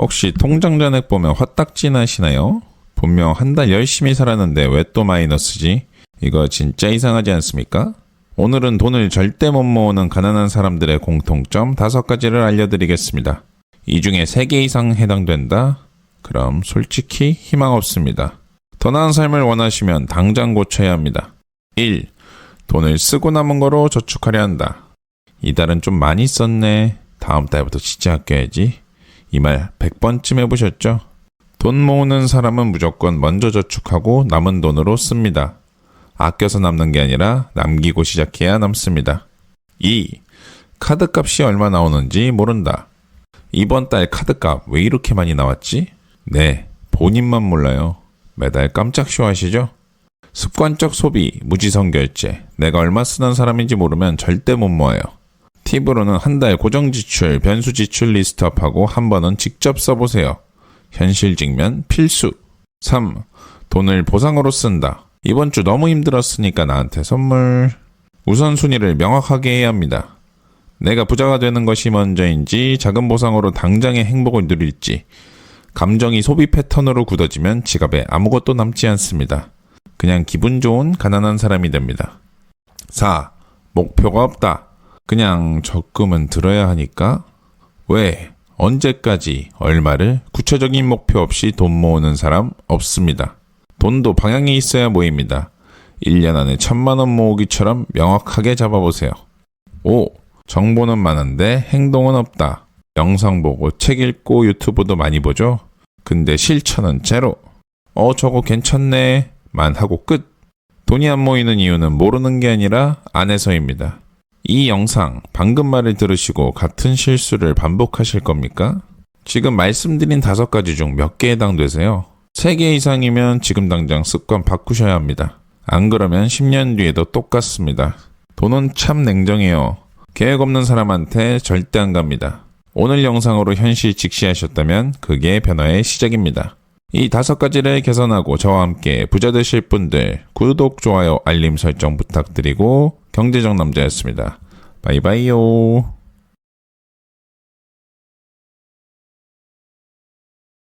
혹시 통장 잔액 보면 화딱지 나시나요? 분명 한 달 열심히 살았는데 왜 또 마이너스지? 이거 진짜 이상하지 않습니까? 오늘은 돈을 절대 못 모으는 가난한 사람들의 공통점 다섯 가지를 알려드리겠습니다. 이 중에 세 개 이상 해당된다? 그럼 솔직히 희망 없습니다. 더 나은 삶을 원하시면 당장 고쳐야 합니다. 1. 돈을 쓰고 남은 거로 저축하려 한다. 이달은 좀 많이 썼네. 다음 달부터 진짜 아껴야지. 이 말 100번쯤 해보셨죠? 돈 모으는 사람은 무조건 먼저 저축하고 남은 돈으로 씁니다. 아껴서 남는 게 아니라 남기고 시작해야 남습니다. 2. 카드값이 얼마 나오는지 모른다. 이번 달 카드값 왜 이렇게 많이 나왔지? 네, 본인만 몰라요. 매달 깜짝 쇼하시죠? 습관적 소비, 무지성 결제. 내가 얼마 쓰는 사람인지 모르면 절대 못 모아요. 팁으로는 한 달 고정 지출, 변수 지출 리스트업하고 한 번은 직접 써보세요. 현실 직면 필수. 3. 돈을 보상으로 쓴다. 이번 주 너무 힘들었으니까 나한테 선물. 우선순위를 명확하게 해야 합니다. 내가 부자가 되는 것이 먼저인지 작은 보상으로 당장의 행복을 누릴지 감정이 소비 패턴으로 굳어지면 지갑에 아무것도 남지 않습니다. 그냥 기분 좋은 가난한 사람이 됩니다. 4. 목표가 없다. 그냥 적금은 들어야 하니까? 왜? 언제까지 얼마를 구체적인 목표 없이 돈 모으는 사람 없습니다. 돈도 방향이 있어야 모입니다. 1년 안에 천만 원 모으기처럼 명확하게 잡아보세요. 5. 정보는 많은데 행동은 없다. 영상 보고 책 읽고 유튜브도 많이 보죠? 근데 실천은 제로. 어, 저거 괜찮네. 만 하고 끝. 돈이 안 모이는 이유는 모르는 게 아니라 안에서입니다. 이 영상 방금 말을 들으시고 같은 실수를 반복하실 겁니까? 지금 말씀드린 다섯 가지 중 몇 개 해당되세요? 세 개 이상이면 지금 당장 습관 바꾸셔야 합니다. 안 그러면 10년 뒤에도 똑같습니다. 돈은 참 냉정해요. 계획 없는 사람한테 절대 안 갑니다. 오늘 영상으로 현실 직시하셨다면 그게 변화의 시작입니다. 이 다섯 가지를 개선하고 저와 함께 부자 되실 분들 구독, 좋아요, 알림 설정 부탁드리고 경제적 남자였습니다. 바이바이요.